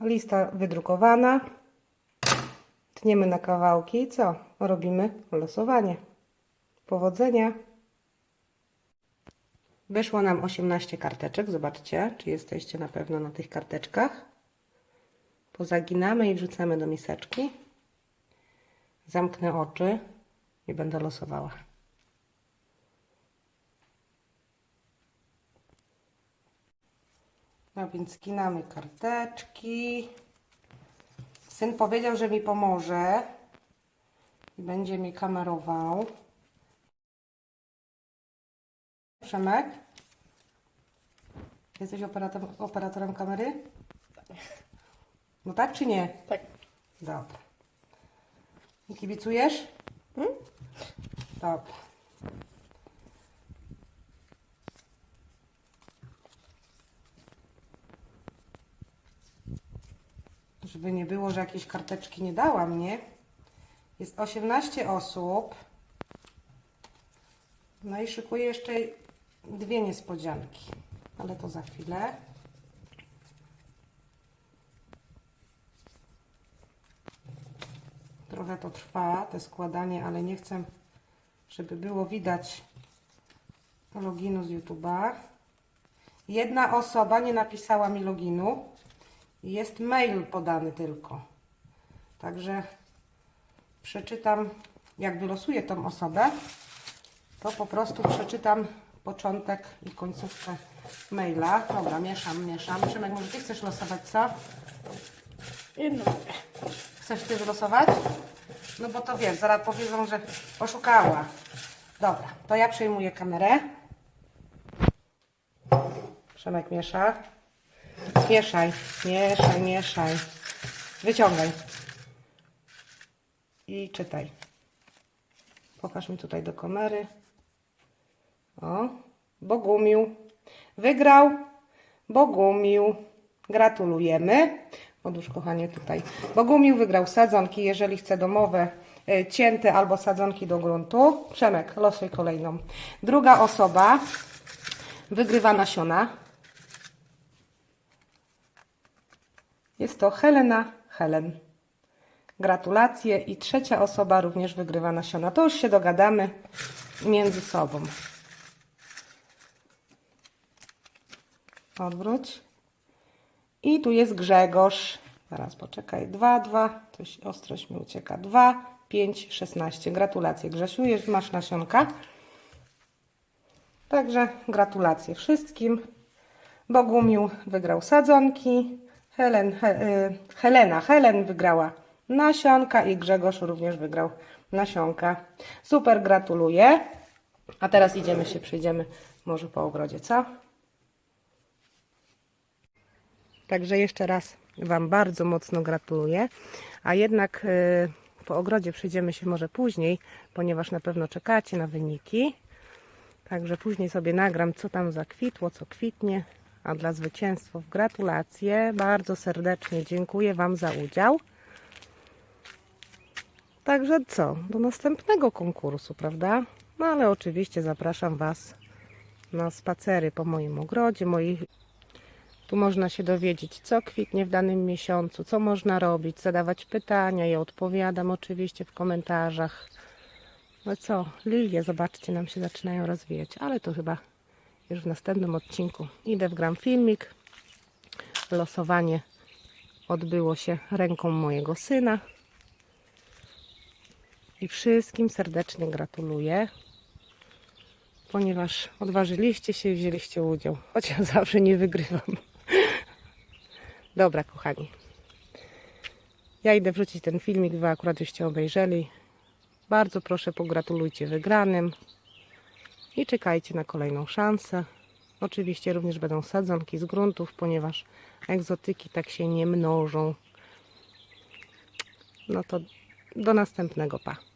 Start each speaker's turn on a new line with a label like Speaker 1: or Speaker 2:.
Speaker 1: Lista wydrukowana. Tniemy na kawałki i co? Robimy losowanie. Powodzenia. Wyszło nam 18 karteczek. Zobaczcie, czy jesteście na pewno na tych karteczkach. Pozaginamy i wrzucamy do miseczki. Zamknę oczy i będę losowała. No więc skinamy karteczki. Syn powiedział, że mi pomoże i będzie mi kamerował. Przemek? Jesteś operatorem, operatorem kamery? No tak czy nie?
Speaker 2: Tak.
Speaker 1: Dobra. I kibicujesz? Dobra. Żeby nie było, że jakieś karteczki nie dałam, nie? Jest 18 osób. No i szykuję jeszcze dwie niespodzianki. Ale to za chwilę. Trochę to trwa, te składanie, ale nie chcę, żeby było widać loginu z YouTube'a. Jedna osoba nie napisała mi loginu. Jest mail podany tylko. Także przeczytam, jak wylosuję tą osobę, to po prostu przeczytam początek i końcówkę maila. Dobra, mieszam, mieszam. Szymek, może Ty chcesz losować, co?
Speaker 2: Jedno.
Speaker 1: Chcesz Ty wylosować? No bo to wiesz, zaraz powiedzą, że oszukała. Dobra, to ja przejmuję kamerę. Przemek miesza. Mieszaj, mieszaj, mieszaj. Wyciągaj. I czytaj. Pokaż mi tutaj do kamery. O, Bogumił. Wygrał Bogumił. Gratulujemy. Odłóż kochanie tutaj. Bogumił wygrał sadzonki, jeżeli chce domowe e, cięte albo sadzonki do gruntu. Przemek, losuj kolejną. Druga osoba wygrywa nasiona. Jest to Helena Helen. Gratulacje. I trzecia osoba również wygrywa nasiona. To już się dogadamy między sobą. Odwróć. I tu jest Grzegorz. Zaraz poczekaj. 2, 2. Coś ostrość mi ucieka. 2, 5, 16. Gratulacje Grzesiu. Masz nasionka. Także gratulacje wszystkim. Bogumił wygrał sadzonki. Helen, he, y, Helena Helen wygrała nasionka i Grzegorz również wygrał nasionka. Super, gratuluję. A teraz idziemy się, przejdziemy może po ogrodzie, co? Także jeszcze raz Wam bardzo mocno gratuluję. A jednak y, po ogrodzie przejdziemy się może później, ponieważ na pewno czekacie na wyniki. Także później sobie nagram, co tam zakwitło, co kwitnie. A dla zwycięzców gratulacje. Bardzo serdecznie dziękuję Wam za udział. Także co? Do następnego konkursu, prawda? No ale oczywiście zapraszam Was na spacery po moim ogrodzie, moich tu można się dowiedzieć, co kwitnie w danym miesiącu, co można robić, zadawać pytania. Ja odpowiadam oczywiście w komentarzach. No co, lilie, zobaczcie, nam się zaczynają rozwijać, ale to chyba już w następnym odcinku. Idę w gram filmik. Losowanie odbyło się ręką mojego syna. I wszystkim serdecznie gratuluję, ponieważ odważyliście się i wzięliście udział, choć ja zawsze nie wygrywam. Dobra, kochani. Ja idę wrzucić ten filmik, wy akurat żeście obejrzeli. Bardzo proszę, pogratulujcie wygranym i czekajcie na kolejną szansę. Oczywiście również będą sadzonki z gruntów, ponieważ egzotyki tak się nie mnożą. No to do następnego, pa.